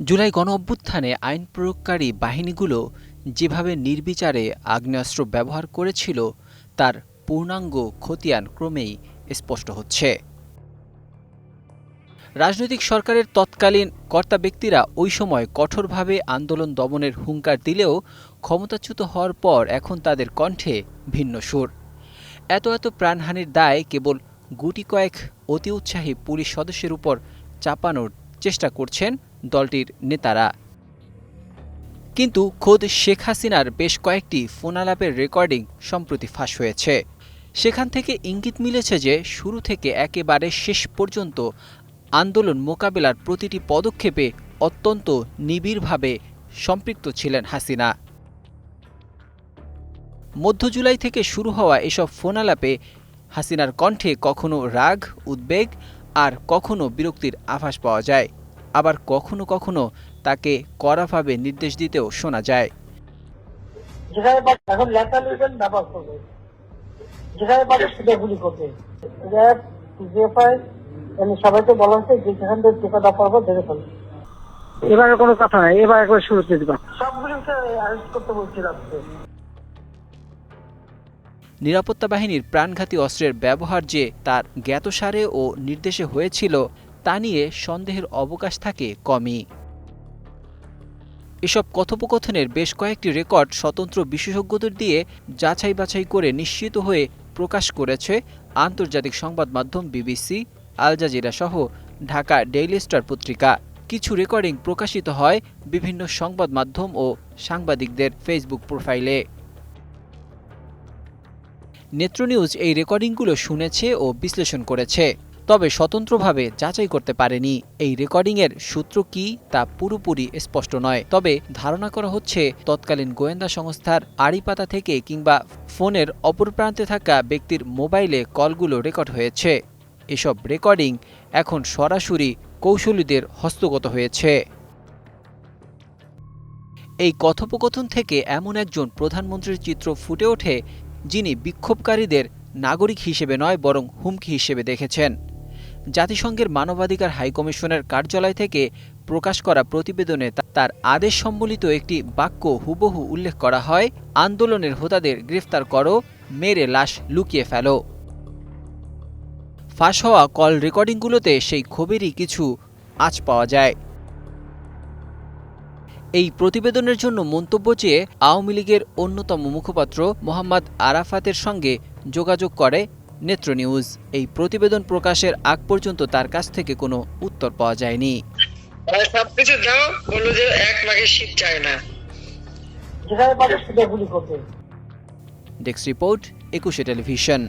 জুলাই গণ অভ্যুত্থানে আইন প্রয়োগকারী বাহিনীগুলো যেভাবে নির্বিচারে আগ্নেয়াস্ত্র ব্যবহার করেছিল, তার পূর্ণাঙ্গ খতিয়ান ক্রমেই স্পষ্ট হচ্ছে। রাজনৈতিক সরকারের তৎকালীন কর্তা ব্যক্তিরা ওই সময় কঠোরভাবে আন্দোলন দমনের হুঙ্কার দিলেও ক্ষমতাচ্যুত হওয়ার পর এখন তাদের কণ্ঠে ভিন্ন সুর। এত এত প্রাণহানির দায় কেবল গুটি কয়েক অতি উৎসাহী পুলিশ সদস্যের উপর চাপানোর চেষ্টা করছেন দলটির নেতারা। কিন্তু খোদ শেখ হাসিনার বেশ কয়েকটি ফোনালাপের রেকর্ডিং সম্প্রতি ফাঁস হয়েছে। সেখান থেকে ইঙ্গিত মিলেছে যে, শুরু থেকে একেবারে শেষ পর্যন্ত আন্দোলন মোকাবেলার প্রতিটি পদক্ষেপে অত্যন্ত নিবিড়ভাবে সম্পৃক্ত ছিলেন হাসিনা। মধ্য জুলাই থেকে শুরু হওয়া এসব ফোনালাপে হাসিনার কণ্ঠে কখনো রাগ, উদ্বেগ আর কখনো বিরক্তির আভাস পাওয়া যায়। আবার কখনো কখনো তাকে কড়াভাবে নির্দেশ দিতেও শোনা যায়। এবারে কোনো কথা নাই। এবার একবার শুরুতে দিবা। সবগুলিকে অ্যারেস্ট করতে বলছিলাম নিরাপত্তা বাহিনীর প্রাণঘাতী অস্ত্রের ব্যবহার যে তার জ্ঞাতসারে ও নির্দেশে হয়েছিল, তা নিয়ে সন্দেহের অবকাশ থাকে কমই। এসব কথোপকথনের বেশ কয়েকটি রেকর্ড স্বতন্ত্র বিশেষজ্ঞদের দিয়ে যাচাই বাছাই করে নিশ্চিত হয়ে প্রকাশ করেছে আন্তর্জাতিক সংবাদ মাধ্যম বিবিসি, আল জাজিরা সহ ঢাকা ডেইলি স্টার পত্রিকা। কিছু রেকর্ডিং প্রকাশিত হয় বিভিন্ন সংবাদ মাধ্যম ও সাংবাদিকদের ফেসবুক প্রোফাইলে। নেত্র নিউজ এই রেকর্ডিংগুলো শুনেছে ও বিশ্লেষণ করেছে। তবে স্বতন্ত্রভাবে যাচাই করতে পারেনি। এই রেকর্ডিংয়ের সূত্র কি তা পুরোপুরি স্পষ্ট নয়। তবে ধারণা করা হচ্ছে, তৎকালীন গোয়েন্দা সংস্থার আড়িপাতা থেকে কিংবা ফোনের অপর প্রান্তে থাকা ব্যক্তির মোবাইলে কলগুলো রেকর্ড হয়েছে। এসব রেকর্ডিং এখন সরাসরি কৌশলীদের হস্তগত হয়েছে। এই কথোপকথন থেকে এমন একজন প্রধানমন্ত্রীর চিত্র ফুটে ওঠে যিনি বিক্ষোভকারীদের নাগরিক হিসেবে নয়, বরং হুমকি হিসেবে দেখেছেন। জাতিসংঘের মানবাধিকার হাইকমিশনের কার্যালয় থেকে প্রকাশ করা প্রতিবেদনে তার আদেশ সম্বলিত একটি বাক্য হুবহু উল্লেখ করা হয়, আন্দোলনের হোতাদের গ্রেফতার করো, মেরে লাশ লুকিয়ে ফেলো। ফাঁস হওয়া কল রেকর্ডিংগুলোতে সেই ক্ষোভেরই কিছু আঁচ পাওয়া যায়। এই প্রতিবেদনের জন্য মন্তব্য চেয়ে আওয়ামী লীগের অন্যতম মুখপাত্র মোহাম্মদ আরাফাতের সঙ্গে যোগাযোগ করে নেত্র নিউজ এই প্রতিবেদন প্রকাশের আগ পর্যন্ত তার কাছ থেকে কোনো উত্তর পাওয়া যায়নি। সবকিছু দাও বলল যে এক শীত চায় না। Desk report Ekushey television.